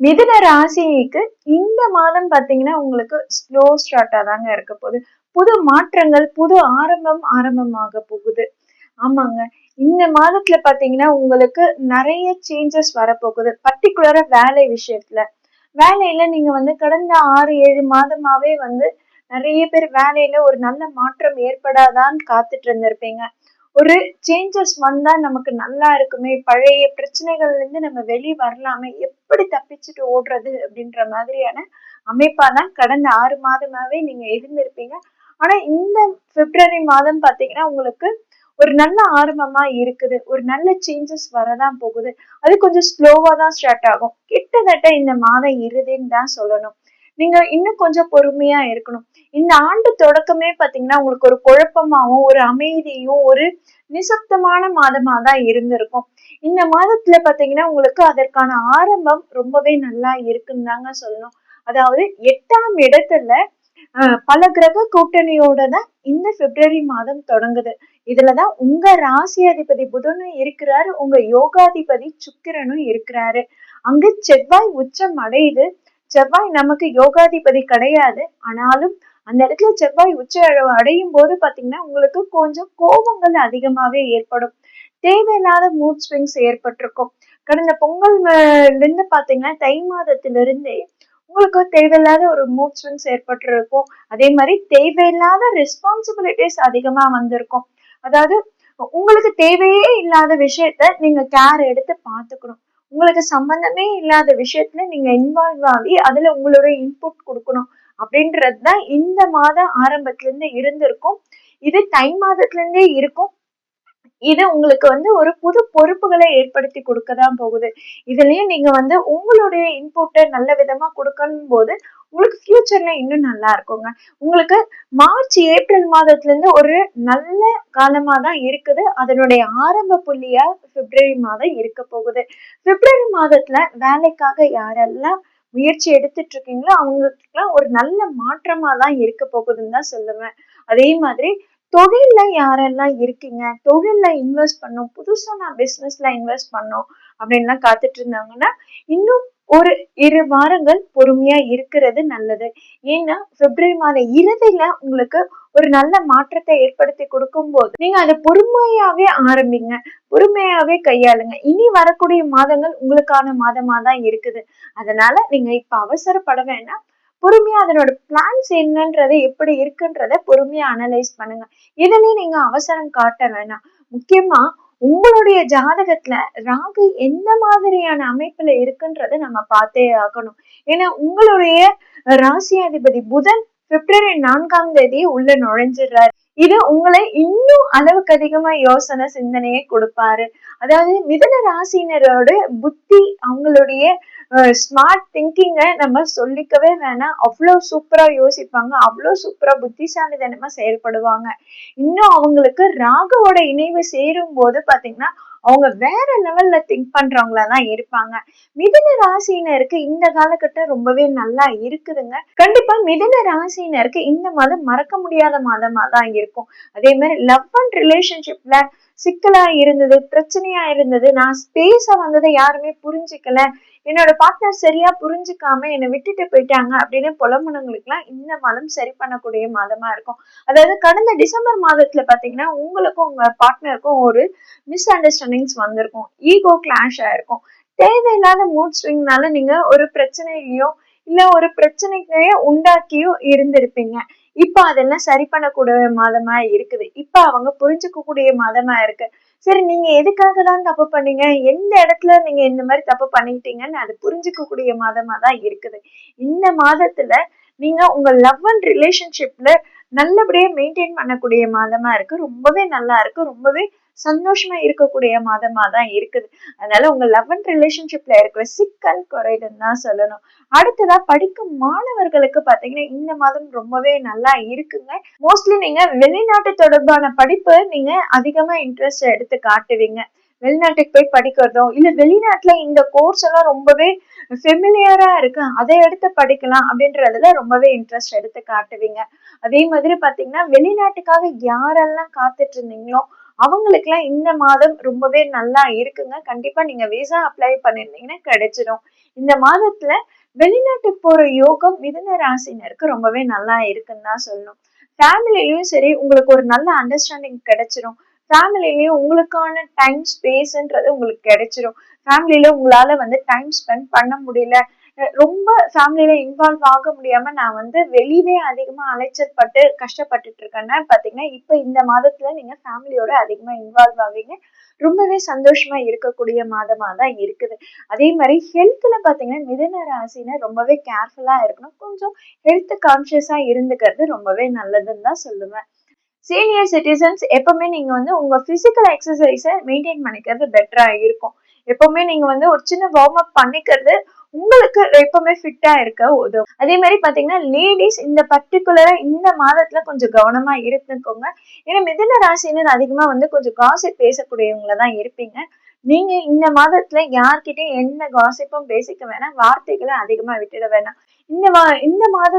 மிதுன ராசிக்கு இந்த மாதம் பாத்தீங்கன்னா உங்களுக்கு ஸ்லோ ஸ்டார்ட்டா தாங்க இருக்க போகுது. புது மாற்றங்கள் புது ஆரம்பம் ஆரம்பமாக போகுது. ஆமாங்க. இந்த மாதத்துல பாத்தீங்கன்னா உங்களுக்கு நிறைய சேஞ்சஸ் வரப்போகுது. பர்டிகுலரா வேலை விஷயத்துல. வேலையில நீங்க வந்து கடந்த ஆறு ஏழு மாதமாவே வந்து நிறைய பேர் வேலையில ஒரு நல்ல மாற்றம் ஏற்படாதான்னு காத்துட்டு இருந்திருப்பீங்க. ஒரு சேஞ்சஸ் வந்தா நமக்கு நல்லா இருக்குமே பழைய பிரச்சனைகள்ல இருந்து நம்ம வெளியே வரலாமே எப்படி தப்பிச்சுட்டு ஓடுறது அப்படின்ற மாதிரியான அமைப்பா தான் கடந்த ஆறு மாதமாவே நீங்க இருந்திருப்பீங்க ஆனா இந்த பிப்ரவரி மாதம் பாத்தீங்கன்னா உங்களுக்கு ஒரு நல்ல ஆரம்பமா இருக்குது. ஒரு நல்ல சேஞ்சஸ் வரதான் போகுது. அது கொஞ்சம் ஸ்லோவா தான் ஸ்டார்ட் ஆகும். கிட்டத்தட்ட இந்த மாதம் இறுதின்னு தான் சொல்லணும். நீங்க இன்னும் கொஞ்சம் பொறுமையா இருக்கணும். இந்த ஆண்டு தொடக்கமே பாத்தீங்கன்னா உங்களுக்கு ஒரு குழப்பமாவும் ஒரு அமைதியும் ஒரு நிசப்தமான மாதமா தான் இருந்திருக்கும். இந்த மாதத்துல பாத்தீங்கன்னா உங்களுக்கு அதற்கான ஆரம்பம் ரொம்பவே நல்லா இருக்குன்னு தாங்க சொல்லணும். அதாவது எட்டாம் இடத்துல பல கிரக கூட்டணியோட தான் இந்த பிப்ரவரி மாதம் தொடங்குது. இதுலதான் உங்க ராசி அதிபதி புதனும் இருக்கிறாரு உங்க யோகாதிபதி சுக்கிரனும் இருக்கிறாரு. அங்கு செவ்வாய் உச்சம் அடையுது. செவ்வாய் நமக்கு யோகாதிபதி கிடையாது. ஆனாலும் அந்த இடத்துல செவ்வாய் உச்ச அடையும் போது பாத்தீங்கன்னா உங்களுக்கு கொஞ்சம் கோபங்கள் அதிகமாவே ஏற்படும். தேவையில்லாத மூட் ஸ்விங்ஸ் ஏற்பட்டிருக்கும். கடந்த பொங்கல் இருந்து பாத்தீங்கன்னா தை மாதத்திலிருந்தே உங்களுக்கு தேவையில்லாத ஒரு மூட் ஸ்விங்ஸ் ஏற்பட்டிருக்கும். அதே மாதிரி தேவையில்லாத ரெஸ்பான்சிபிலிட்டிஸ் அதிகமா வந்திருக்கும். அதாவது உங்களுக்கு தேவையே இல்லாத விஷயத்த நீங்க கேர் எடுத்து பாத்துக்கணும் உங்களுக்கு சம்பந்தமே இல்லாத விஷயத்துல நீங்க இன்வால்வ் ஆகி அதுல உங்களோட இன்புட் கொடுக்கணும். அப்படின்றது தான் இந்த மாதம் ஆரம்பத்துல இருந்து இருந்திருக்கும். இது தை மாதத்துல இருந்தே இருக்கும். இது உங்களுக்கு வந்து ஒரு புது பொறுப்புகளை ஏற்படுத்தி கொடுக்க தான் போகுது. இதுலயும் நீங்க வந்து உங்களுடைய இன்புட்டை நல்ல விதமா கொடுக்கணும் போது உங்களுக்கு ஃபியூச்சர்ல இன்னும் நல்லா இருக்குங்க. உங்களுக்கு மார்ச் ஏப்ரல் மாதத்துல இருந்து ஒரு நல்ல காலமா தான் இருக்குது. அதனுடைய ஆரம்ப புள்ளியா பிப்ரவரி மாதம் இருக்க போகுது. பிப்ரவரி மாதத்துல வேலைக்காக யாரெல்லாம் முயற்சி எடுத்துட்டு இருக்கீங்களோ அவங்களுக்குலாம் ஒரு நல்ல மாற்றமா தான் இருக்க போகுதுன்னு தான் சொல்லுவேன். அதே மாதிரி தொழில்ல யாரெல்லாம் இருக்கீங்க? தொழில்ல இன்வெஸ்ட் பண்ணும் புதுசா நான் பிசினஸ்ல இன்வெஸ்ட் பண்ணும் அப்படின்லாம் காத்துட்டு இருந்தாங்கன்னா இன்னும் ஒரு இரு வாரங்கள் பொறுமையா இருக்கிறது நல்லது. ஏன்னா பிப்ரவரி மாத இறுதியில உங்களுக்கு ஒரு நல்ல மாற்றத்தை ஏற்படுத்தி கொடுக்கும் போது நீங்க அதை பொறுமையாவே ஆரம்பிங்க. பொறுமையாவே கையாளுங்க. இனி வரக்கூடிய மாதங்கள் உங்களுக்கான மாதமா தான் இருக்குது. அதனால நீங்க இப்ப அவசரப்பட வேண்டாம். பொறுமையா அதனோட பிளான்ஸ் என்னன்றது எப்படி இருக்குன்றத பொறுமையா அனலைஸ் பண்ணுங்க. இதுலயும் நீங்க அவசரம் காட்ட வேணாம். முக்கியமா உங்களுடைய ஜாதகத்துல ராகு எந்த மாதிரியான அமைப்புல இருக்குன்றத நம்ம பார்த்தே ஆகணும். ஏன்னா உங்களுடைய ராசியாதிபதி புதன் பிப்ரவரி நான்காம் தேதி உள்ள நுழைஞ்சிடுறாரு. இது உங்களை இன்னும் அளவுக்கு அதிகமா யோசனை சிந்தனையை கொடுப்பாரு. அதாவது மிதன ராசினரோட புத்தி அவங்களுடைய ஸ்மார்ட் திங்கிங்கை நம்ம சொல்லிக்கவே வேணாம். அவ்வளோ சூப்பரா யோசிப்பாங்க. அவ்வளோ சூப்பரா புத்திசாலித்தனமா செயல்படுவாங்க. இன்னும் அவங்களுக்கு ராகுவோட இணைவு சேரும் போது பாத்தீங்கன்னா அவங்க வேற லெவல்ல திங்க் பண்றவங்களா தான் இருப்பாங்க. மிதுன ராசினருக்கு இந்த காலகட்டம் ரொம்பவே நல்லா இருக்குதுங்க. கண்டிப்பா மிதுன ராசினருக்கு இந்த மாதம் மறக்க முடியாத மாதமா தான் இருக்கும். அதே மாதிரி லவ் அண்ட் ரிலேஷன்ஷிப்ல சிக்கலா இருந்தது பிரச்சனையா இருந்தது நான் ஸ்பேஸ வந்ததை யாருமே புரிஞ்சுக்கல. என்னோட பார்ட்னர் சரியா புரிஞ்சுக்காம என்னை விட்டுட்டு போயிட்டாங்க அப்படின்னு புலம்புனவங்களுக்குலாம் இந்த மாதம் சரி பண்ணக்கூடிய மாதமா இருக்கும். அதாவது கடந்த டிசம்பர் மாதத்துல பாத்தீங்கன்னா உங்களுக்கும் உங்க பார்ட்னருக்கும் ஒரு மிஸ் அண்டர்ஸ்டாண்டிங்ஸ் வந்திருக்கும். ஈகோ கிளாஷ் ஆயிருக்கும். தேவையில்லாத மூட் ஸ்விங்னால நீங்க ஒரு பிரச்சனையிலயோ இல்ல ஒரு பிரச்சனைக்கையே உண்டாக்கியோ இருந்திருப்பீங்க. இப்ப அதெல்லாம் சரி பண்ணக்கூடிய மாதமா இருக்குது. இப்ப அவங்க புரிஞ்சுக்க கூடிய மாதமா இருக்கு. சரி நீங்க எதுக்காக தான் தப்பு பண்ணீங்க? எந்த இடத்துல நீங்க இந்த மாதிரி தப்பு பண்ணிக்கிட்டீங்கன்னு அது புரிஞ்சுக்க கூடிய மாதமா தான் இருக்குது. இந்த மாதத்துல நீங்க உங்க லவ் அண்ட் ரிலேஷன்ஷிப்ல நல்லபடியாக மெயின்டைன் பண்ணக்கூடிய மாதமா இருக்கு. ரொம்பவே நல்லா இருக்கு. ரொம்பவே சந்தோஷமா இருக்கக்கூடிய மாதமா தான் இருக்குது. அதனால உங்க லவ் அண்ட் ரிலேஷன்ஷிப்ல இருக்கிற சிக்கல் குறையுதுன்னு தான் சொல்லணும். அடுத்ததா படிக்கும் மாணவர்களுக்கு பார்த்தீங்கன்னா இந்த மாதம் ரொம்பவே நல்லா இருக்குங்க. மோஸ்ட்லி நீங்க வெளிநாட்டு தொடர்பான படிப்பு நீங்க அதிகமா இன்ட்ரெஸ்ட் எடுத்து காட்டுவீங்க. வெளிநாட்டுக்கு போய் படிக்கிறதோ இல்ல வெளிநாட்டுல இந்த கோர்ஸ் எல்லாம் ரொம்பவே ஃபெமிலியரா இருக்கு. அதை எடுத்து படிக்கலாம் அப்படின்றதுல ரொம்பவே இன்ட்ரெஸ்ட் எடுத்து காட்டுவீங்க. அதே மாதிரி பாத்தீங்கன்னா வெளிநாட்டுக்காக யாரெல்லாம் காத்துட்டு இருந்தீங்களோ அவங்களுக்குலாம் இந்த மாதம் ரொம்பவே நல்லா இருக்குங்க. கண்டிப்பா நீங்க விசா அப்ளை பண்ணிருந்தீங்கன்னா கிடைச்சிடும் இந்த மாதத்துல வெளிநாட்டுக்கு போற யோகம் மிதன ராசினருக்கு ரொம்பவே நல்லா இருக்குன்னு தான் சொல்லணும். ஃபேமிலிலயும் சரி உங்களுக்கு ஒரு நல்ல அண்டர்ஸ்டாண்டிங் கிடைச்சிரும். ஃபேமிலிலயும் உங்களுக்கான டைம் ஸ்பேஸ்ன்றது உங்களுக்கு கிடைச்சிரும். ஃபேமிலியில உங்களால வந்து டைம் ஸ்பெண்ட் பண்ண முடியல. ரொம்ப ஃபேமிலியில இன்வால்வ் ஆக முடியாம நான் வந்து வெளியவே அதிகமா அலைச்சல் பட்டு கஷ்டப்பட்டுட்டு இருக்கேன்னா பாத்தீங்கன்னா இப்ப இந்த மாதத்துல நீங்க ஃபேமிலியோட அதிகமா இன்வால்வ் ஆவீங்க. ரொம்பவே சந்தோஷமா இருக்கக்கூடிய மாதமா தான் இருக்குது. அதே மாதிரி ஹெல்த்ல பாத்தீங்கன்னா மிதன ராசினா ரொம்பவே கேர்ஃபுல்லா இருக்கணும். கொஞ்சம் ஹெல்த் கான்சியஸா இருந்துக்கிறது ரொம்பவே நல்லதுன்னு தான் சொல்லுவேன். சீனியர் சிட்டிசன்ஸ் எப்பவுமே நீங்க வந்து உங்க பிசிக்கல் எக்ஸசைஸை மெயின்டைன் பண்ணிக்கிறது பெட்டரா இருக்கும். எப்பவுமே நீங்க வந்து ஒரு சின்ன வார்ம் அப் பண்ணிக்கிறது உங்களுக்கு எப்பவுமே ஃபிட்டா இருக்க உதவும். அதே மாதிரி பாத்தீங்கன்னா லேடிஸ் இந்த பர்டிகுலரா இந்த மாதத்துல கொஞ்சம் கவனமா இருந்துக்கோங்க. ஏன்னா மிதன ராசினர் அதிகமா வந்து கொஞ்சம் காசிப் பேசக்கூடியவங்கள தான் இருப்பீங்க. நீங்க இந்த மாதத்துல யார்கிட்டயும் எந்த காசிப்பும் பேசிக்க வேணாம். வார்த்தைகளை அதிகமா விட்டுட வேணாம். இந்த மா இந்த மாத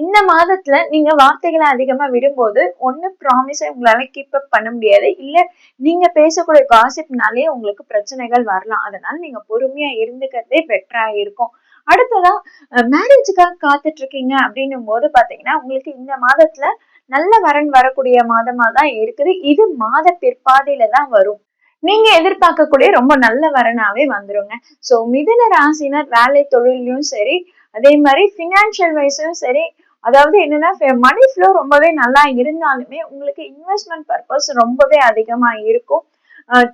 இந்த மாதத்துல நீங்க வார்த்தைகளை அதிகமா விடும்போது ஒண்ணு ப்ராமிஸை உங்களால கீப் அப் பண்ண முடியாது. இல்ல நீங்க பேசக்கூடிய காசிப்னாலே உங்களுக்கு பிரச்சனைகள் வரலாம். அதனால நீங்க பொறுமையா இருந்துக்கிறதே பெட்டரா இருக்கும். அடுத்ததா மேரேஜுக்காக காத்துட்டு இருக்கீங்க அப்படின்னும் போது பாத்தீங்கன்னா உங்களுக்கு இந்த மாதத்துல நல்ல வரன் வரக்கூடிய மாதமா தான் இருக்குது. இது மாத பிற்பாதையில தான் வரும். நீங்க எதிர்பார்க்கக்கூடிய ரொம்ப நல்ல வரனாவே வந்துருங்க. சோ மிதுன ராசினர் வேலை தொழிலையும் சரி அதே மாதிரி ஃபினான்ஷியல் வைஸும் சரி அதாவது என்னன்னா மணி ஃப்ளோ ரொம்பவே நல்லா இருந்தாலுமே உங்களுக்கு இன்வெஸ்ட்மெண்ட் பர்பஸ் ரொம்பவே அதிகமா இருக்கும்.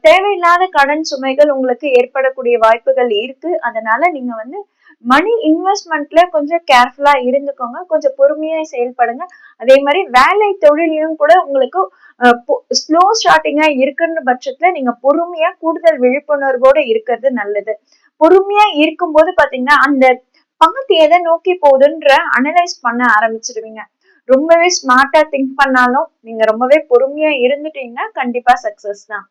தேவையில்லாத கடன் சுமைகள் உங்களுக்கு ஏற்படக்கூடிய வாய்ப்புகள் இருக்கு. அதனால நீங்க வந்து மணி இன்வெஸ்ட்மெண்ட்ல கொஞ்சம் கேர்ஃபுல்லா இருந்துக்கோங்க. கொஞ்சம் பொறுமையா செயல்படுங்க. அதே மாதிரி வேலை தொழிலையும் கூட உங்களுக்கு ஸ்லோ ஸ்டார்டிங்கா இருக்குன்ற பட்சத்துல நீங்க பொறுமையா கூடுதல் விழிப்புணர்வோட இருக்கிறது நல்லது. பொறுமையா இருக்கும்போது பாத்தீங்கன்னா அந்த பார்த்து எதை நோக்கி போகுதுன்ற அனலைஸ் பண்ண ஆரம்பிச்சிருவீங்க ரொம்பவே ஸ்மார்ட்டா திங்க் பண்ணாலும் நீங்க ரொம்பவே பொறுமையா இருந்துட்டீங்கன்னா கண்டிப்பா சக்சஸ் தான்.